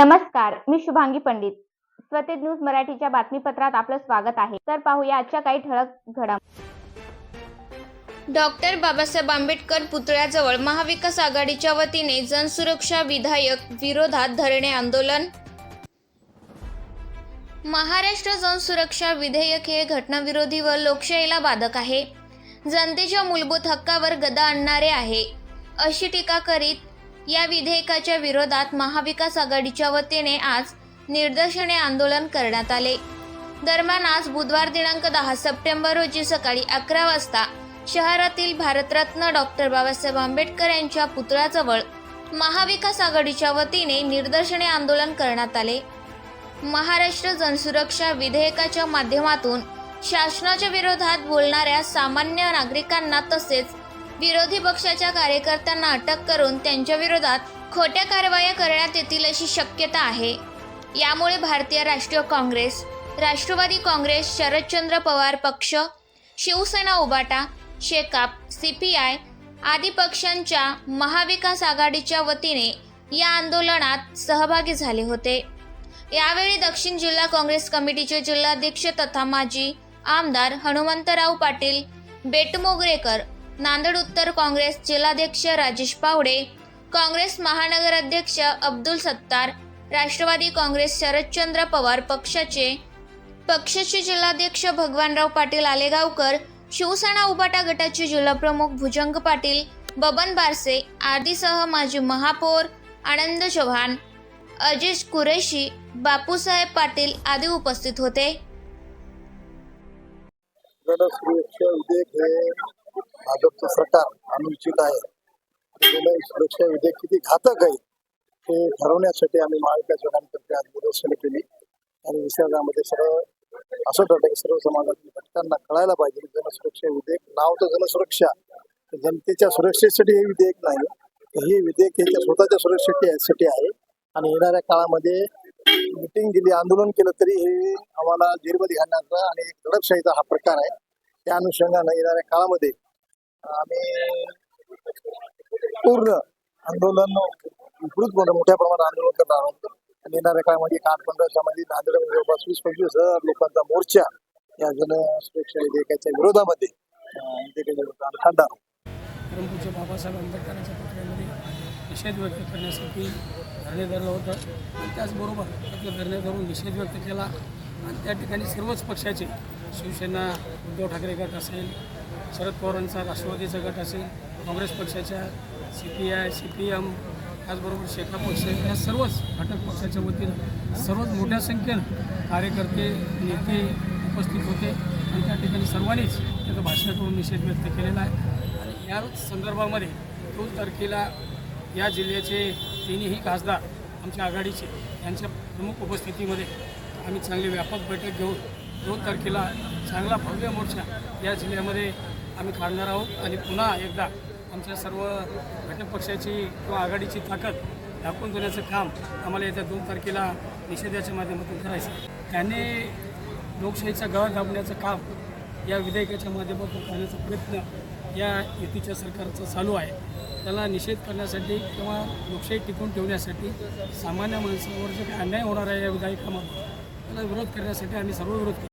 नमस्कार मी शुभांगी पंडित. स्वतेज न्यूज मराठीच्या बातमीपत्रात आपलं स्वागत आहे. तर पाहूया आजच्या काही ठळक घडामोडी डॉक्टर बाबासाहेब आंबेडकर पुतळ्याजवळ महाविकास आघाडीच्या वतीने जनसुरक्षा विधायक विरोधात धरणे आंदोलन. महाराष्ट्र जनसुरक्षा विधेयक हे घटनाविरोधी व लोकशाहीला बाधक आहे. जनतेच्या मूलभूत हक्कावर गदा आणणारे आहे. अशी टीका करीत या विधेयकाच्या विरोधात महाविकास आघाडीच्या वतीने आज निदर्शने आंदोलन करण्यात आले. दरम्यान आज बुधवार दिनांक दहा सप्टेंबर रोजी सकाळी अकरा वाजता शहरातील भारतरत्न डॉक्टर बाबासाहेब आंबेडकर यांच्या पुतळ्याजवळ महाविकास आघाडीच्या वतीने निदर्शने आंदोलन करण्यात आले. महाराष्ट्र जनसुरक्षा विधेयकाच्या माध्यमातून शासनाच्या विरोधात बोलणाऱ्या सामान्य नागरिकांना तसेच विरोधी पक्षाच्या कार्यकर्त्यांना अटक करून त्यांच्या विरोधात खोट्या कारवाया करण्यात येतील अशी शक्यता आहे. यामुळे भारतीय राष्ट्रीय काँग्रेस राष्ट्रवादी काँग्रेस शरदचंद्र पवार पक्ष Shiv Sena UBT Shekap C P I आदी पक्षांच्या महाविकास आघाडीच्या वतीने या आंदोलनात सहभागी झाले होते. यावेळी दक्षिण जिल्हा काँग्रेस कमिटीचे जिल्हाध्यक्ष तथा माजी आमदार हनुमंतराव पाटील बेटमोगरेकर नांदेड उत्तर काँग्रेस जिल्हाध्यक्ष राजेश पावडे काँग्रेस महानगर अध्यक्ष अब्दुल सत्तार राष्ट्रवादी काँग्रेस शरदचंद्र पवार पक्षाचे. पक्षाचे जिल्हाध्यक्ष भगवानराव पाटील आलेगावकर शिवसेना उबाटा गटाचे जिल्हाप्रमुख भुजंग पाटील बबन बारसे आदीसह माजी महापौर आनंद चव्हाण अजिज कुरेशी बापूसाहेब पाटील आदी उपस्थित होते. भाजपचं सरकार आम्ही इच्छित आहे. सुरक्षा विधेयक किती घातक आहे हे ठरवण्यासाठी आम्ही महाविकास आघाडीतर्फे आज निदर्शनं केली. आणि विसर्गामध्ये सर्व असं ठरलं की सर्व समाजातील घटकांना कळायला पाहिजे. जनसुरक्षा विधेयक नाव तर जनसुरक्षा. जनतेच्या सुरक्षेसाठी हे विधेयक नाही. हे विधेयक त्यांच्या स्वतःच्या सुरक्षेसाठी आहे. आणि येणाऱ्या काळामध्ये मिटिंग दिली आंदोलन केलं तरी हे आम्हाला जेलमध्ये घालण्याचा आणि दडपशाहीचा हा प्रकार आहे. त्या अनुषंगानं येणाऱ्या काळामध्ये आम्ही पूर्ण आंदोलन विकृत मोठ्या मोठ्या प्रमाणात आंदोलन करणार आहोत आणि येणाऱ्या काळामध्ये एक आठ पंधरा नांदेडमध्ये जवळपास वीस पंचवीस हजार लोकांचा मोर्चा या जन सुरक्षा विधेयकाच्या विरोधामध्ये काढणार आहोत. परमपूज्य बाबासाहेब आंबेडकरांच्या प्रक्रियेमध्ये निषेध व्यक्त करण्यासाठी धरणे धरलं होतं आणि त्याचबरोबर आपलं धरणे धरून निषेध व्यक्त केला आणि त्या ठिकाणी सर्वच पक्षाचे शिवसेना उद्धव ठाकरे गट असेल शरद पवारांचा राष्ट्रवादीचा गट असेल काँग्रेस पक्षाच्या C P I C P M त्याचबरोबर शेखा पक्ष या सर्वच घटक पक्षाच्या वतीनं सर्वच मोठ्या संख्येनं कार्यकर्ते नेते उपस्थित होते आणि त्या ठिकाणी सर्वांनीच त्याचं भाषण करून निषेध व्यक्त केलेला आहे. आणि या संदर्भामध्ये दोन तारखेला या जिल्ह्याचे तिन्ही खासदार आमच्या आघाडीचे यांच्या प्रमुख उपस्थितीमध्ये आम्ही चांगली व्यापक बैठक घेऊन दोन तारखेला चांगला भव्य मोर्चा या जिल्ह्यामध्ये आम्ही काढणार आहोत आणि पुन्हा एकदा आमच्या सर्व घटक पक्षाची किंवा आघाडीची ताकद दाखवून देण्याचं काम आम्हाला येत्या दोन तारखेला निषेधाच्या माध्यमातून करायचं त्यांनी त्याने लोकशाहीचा गळ दाबण्याचं काम या विधेयकाच्या माध्यमातून करण्याचा प्रयत्न या युतीच्या सरकारचा चालू आहे. त्याला निषेध करण्यासाठी किंवा लोकशाही टिकवून ठेवण्यासाठी सामान्य माणसावर जे काही अन्याय होणार आहे या विधायकामध्ये त्याला विरोध करण्यासाठी आम्ही सर्व विरोध